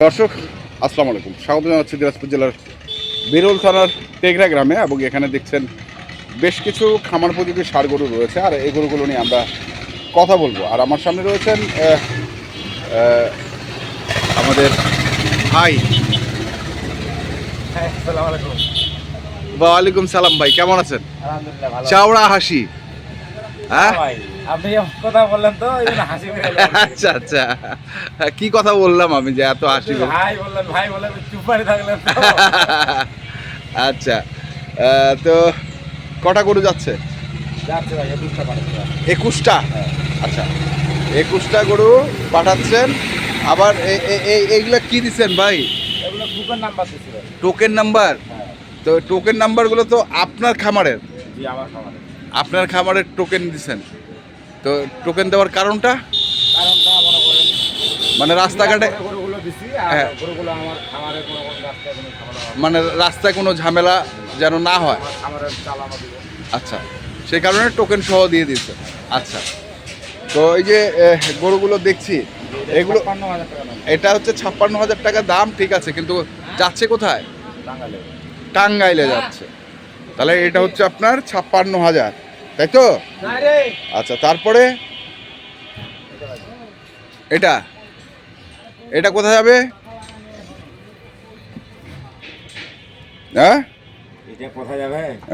দর্শক আসসালামু আলাইকুম। স্বাগত জানাচ্ছি দিনাজপুর জেলার বিরল থানার টেগরা গ্রামে এবং এখানে দেখছেন বেশ কিছু খামার উপযোগী ষাড় গরু রয়েছে আর এই গরুগুলো নিয়ে আমরা কথা বলব। আর আমার সামনে রয়েছেন আমাদের ভাই। হ্যাঁ। ওয়ালাইকুম সালাম ভাই কেমন আছেন? চাওড়া হাসি। হ্যাঁ? ভাই আপনি কথা বললেন তো হাসি আচ্ছা আচ্ছা। কি কথা বললাম আমি যে এত হাসি ভাই বললেন ভাই বললেন চুপ থাকলেন আচ্ছা তো কটা গরু যাচ্ছে? একুশটা। আচ্ছা একুশটা গরু পাঠাচ্ছেন। আবার এইগুলা কি দিচ্ছেন ভাই? টোকেন নাম্বার হ্যাঁ। তো টোকেন নাম্বারগুলো তো আপনার খামারের? আপনার খামারের টোকেন দিচ্ছেন তো টোকেন দেওয়ার কারণটা? মনে রাস্তাঘাটে হ্যাঁ। মানে রাস্তায় কোনো ঝামেলা যেন না হয়? আচ্ছা সেই কারণে টোকেন সহ দিয়ে দিচ্ছে আচ্ছা তো এই যে গরুগুলো দেখছি এগুলো এটা হচ্ছে ছাপ্পান্ন হাজার টাকা দাম ঠিক আছে কিন্তু যাচ্ছে কোথায়? টাঙ্গাইলে যাচ্ছে। তাহলে এটা হচ্ছে আপনার ছাপ্পান্ন হাজার। তাই তো? আচ্ছা তারপরে? এটা। এটা কোথায় যাবে? হ্যাঁ?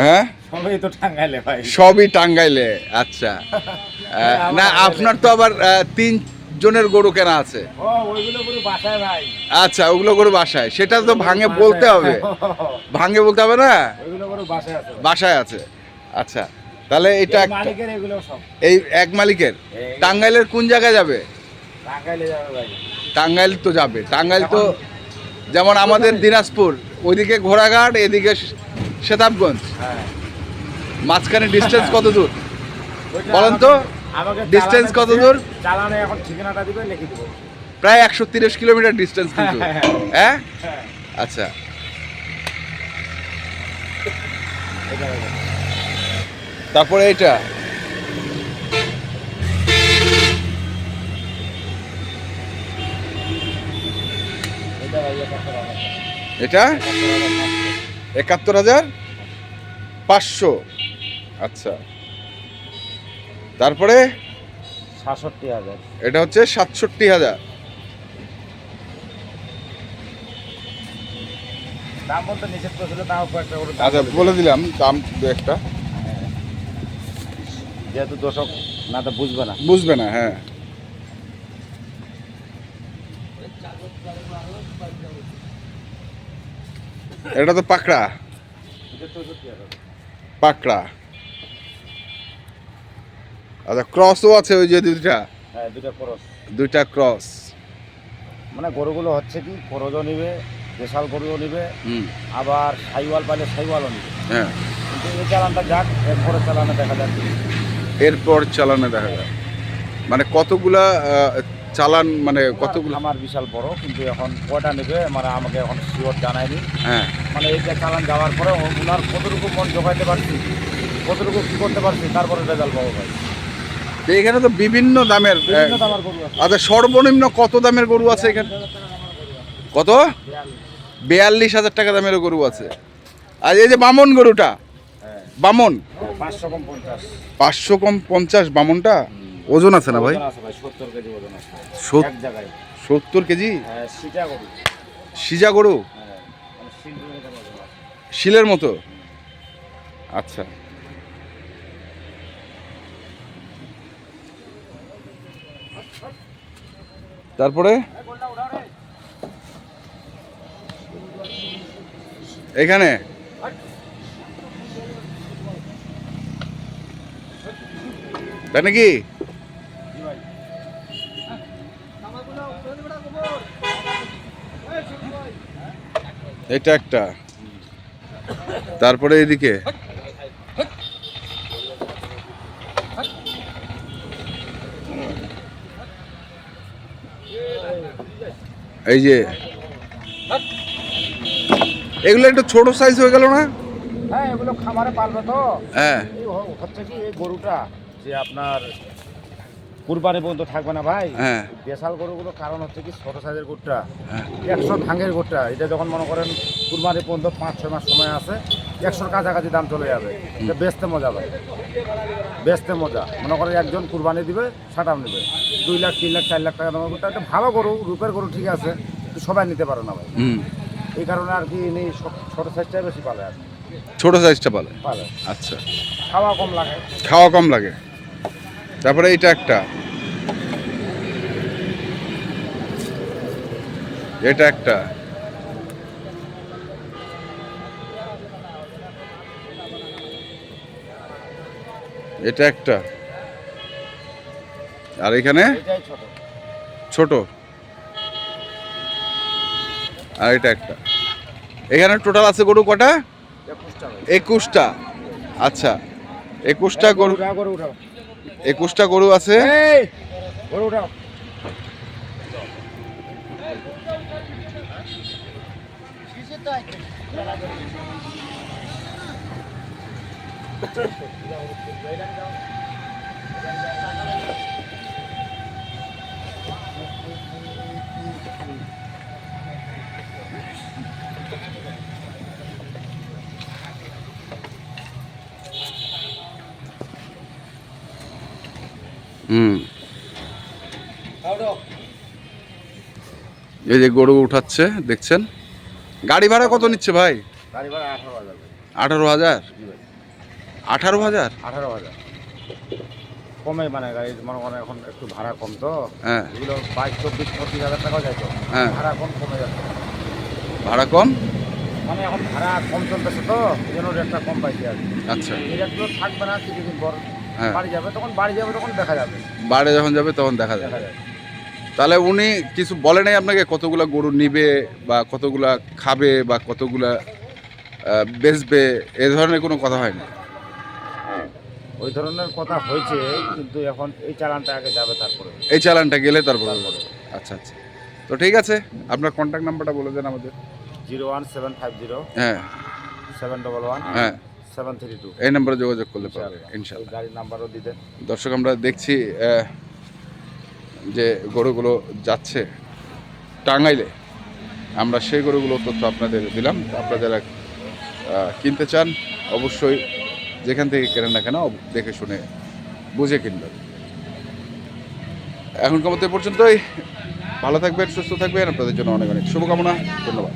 হ্যাঁ? সবই টাঙ্গাইলে আচ্ছা। না আপনার তো আবার আহ, তিন জনের গরু কেনা আছে। আচ্ছা ওগুলো গরু বাসায়। সেটা তো ভাঙে বলতে হবে। ভাঙে বলতে হবে না। বাসায় আছে। আচ্ছা তাহলে এটা এই মালিকের এগুলো সব। এই এক মালিকের? টাঙ্গাইলের কোন জায়গায় যাবে? টাঙ্গাইলে যাবে ভাই। টাঙ্গাইল তো যাবে। টাঙ্গাইল তো যেমন আমাদের দিনাজপুর ওইদিকে ঘোড়াঘাট এদিকে সেতাবগঞ্জ। হ্যাঁ। মাঝখানে ডিস্টেন্স কত দূর? বলেন তো, আমাকে- আমাকে কত দূর? চালানে এখন ঠিকানাটা দিবে লিখে দিব প্রায় একশো তিরিশ কিলোমিটার ডিস্টেন্স কিন্তু। হ্যাঁ। হ্যাঁ? আচ্ছা। তারপরে এটা এটা? একাত্তর হাজার পাঁচশো। আচ্ছা। তারপরে? সাতষট্টি হাজার। এটা হচ্ছে সাতষট্টি হাজার। দাম বলতে নিষেধ করেছিল তাও আচ্ছা বলে দিলাম দাম দু একটা। যেহেতু দর্শক না তো বুঝবে না। বুঝবে না হ্যাঁ। এটা তো পাকড়া। পাকড়া। আচ্ছা ক্রসও আছে ওই যে দুইটা? হ্যাঁ দুটা খরচ দুইটা ক্রস মানে গরুগুলো হচ্ছে কি খরচও নিবে দেশাল গরুও নিবে হুম। আবার সাইওয়াল পাইলে সাইওয়ালও নিবে। হ্যাঁ। কিন্তু এই চালানটা যাক এরপরে চালানে দেখা যাক। এরপর চালানে দেখা যায়। মানে কতগুলা চালান মানে কতগুলো? আমার বিশাল বড় কিন্তু এখন কয়টা নেবে মানে আমাকে এখন শিওর জানায়নি। হ্যাঁ। মানে এইটা চালান যাওয়ার পরে ওনার কতটুকু মন জোগাইতে পারছি কতটুকু কি করতে পারছি তারপরে রেজাল্ট পাবো ভাই। এখানে তো বিভিন্ন দামের আচ্ছা সর্বনিম্ন কত দামের গরু আছে এখানে? কত? বিয়াল্লিশ হাজার টাকা দামের গরু আছে। আর এই যে বামন গরুটা হ্যাঁ। বামন? পাঁচশো কম পঞ্চাশ। বামনটা? ওজন আছে না ভাই? সত্তর কেজি ওজন আছে। সত- এক জায়গায়। সত্তর কেজি? হ্যাঁ সিজা গরু। হ্যাঁ মানে। শিলের মতো? আচ্ছা। তারপরে? এখানে? তাই নাকি? এটা একটা। তারপরে এদিকে? এই যে। এগুলো একটু ছোট সাইজ হয়ে গেল না? হ্যাঁ এগুলো খামারে পালবে তো। হ্যাঁ। হচ্ছে কি এই গরুটা? যে আপনার কুরবানি পর্যন্ত থাকবে না ভাই। হ্যাঁ। দেশাল গরুগুলো কারণ হচ্ছে কি ছোট সাইজের গরুটা হ্যাঁ। একশো ভাঙের গরুটা এটা যখন মনে করেন কুরবানি পর্যন্ত পাঁচ ছয় মাস সময় আছে একশোর কাছাকাছি দাম চলে যাবে। এটা বেচতে মজা ভাই। বেচতে মজা। মনে করেন একজন কুরবানি দিবে সাটাম নেবে দুই লাখ তিন লাখ চার লাখ টাকা দামের গরুটা একটা ভালো গরু রূপের গরু ঠিক আছে সবাই নিতে পারে না ভাই। এই কারণে আর কি নেই ছোট সাইজটাই বেশি পালে আর কি। ছোট সাইজটা পালে? পালে। আচ্ছা। খাওয়া কম লাগে। খাওয়া কম লাগে? তারপরে এটা একটা। এটা একটা। এটা একটা। আর এখানে? ছোট। আর এটা একটা। এখানে টোটাল আছে গরু কটা? একুশটা আচ্ছা। একুশটা গরু গরু উঠাও। একুশটা গরু আছে। এই যে গরু উঠাচ্ছে দেখছেন? গাড়ি ভাড়া কত নিচ্ছে ভাই? গাড়ি ভাড়া আঠারো হাজার। আঠারো হাজার? আঠারো হাজার? কমে মানে গাড়ি মনে করেন এখন একটু ভাড়া কম তো। হ্যাঁ। এগুলো বাইশ চব্বিশ পঁচিশ হাজার টাকাও যায় তো হ্যাঁ। ভাড়া কম কমে যাচ্ছে। ভাড়া কম? মানে এখন ভাড়া কম চলতেছে তো এই জন্য রেটটা কম পাইছি আর। আচ্ছা। এই রেটগুলো থাকবে না কিছুদিন পর। হ্যাঁ। বাড়ি যাবে তখন বাড়ি যাবে তখন দেখা যাবে। বাড়ি যখন যাবে তখন দেখা যাবে। তাহলে উনি কিছু বলে নাই আপনাকে কতগুলা গরু নিবে বা কতগুলা খাবে বা কতগুলা বেচবে? এ ধরনের কোনো কথা হয় না ওই ধরনের কথা হয়েছে কিন্তু এখন এই চালানটা আগে যাবে তারপরে। এই চালানটা গেলে তারপরে আচ্ছা আচ্ছা। তো ঠিক আছে আপনার কন্ট্যাক্ট নাম্বারটা বলে দেন আমাদের। Zero one seven five zero হ্যাঁ। সেভেন ডবল ওয়ান হ্যাঁ। সেভেন থ্রি টু এই নাম্বারে যোগাযোগ করলে পারবে ইনশাল্লাহ গাড়ির নাম্বারও দিতেন দর্শক আমরা দেখছি যে গরুগুলো যাচ্ছে টাঙ্গাইলে। আমরা সেই গরুগুলো তথ্য আপনাদের দিলাম। আপনারা যারা কিনতে চান অবশ্যই যেখান থেকে কেনেন না কেন দেখে শুনে বুঝে কিনবেন। এখনকার মতো পর্যন্তই। ভালো থাকবেন সুস্থ থাকবেন। আপনাদের জন্য অনেক অনেক শুভকামনা। ধন্যবাদ।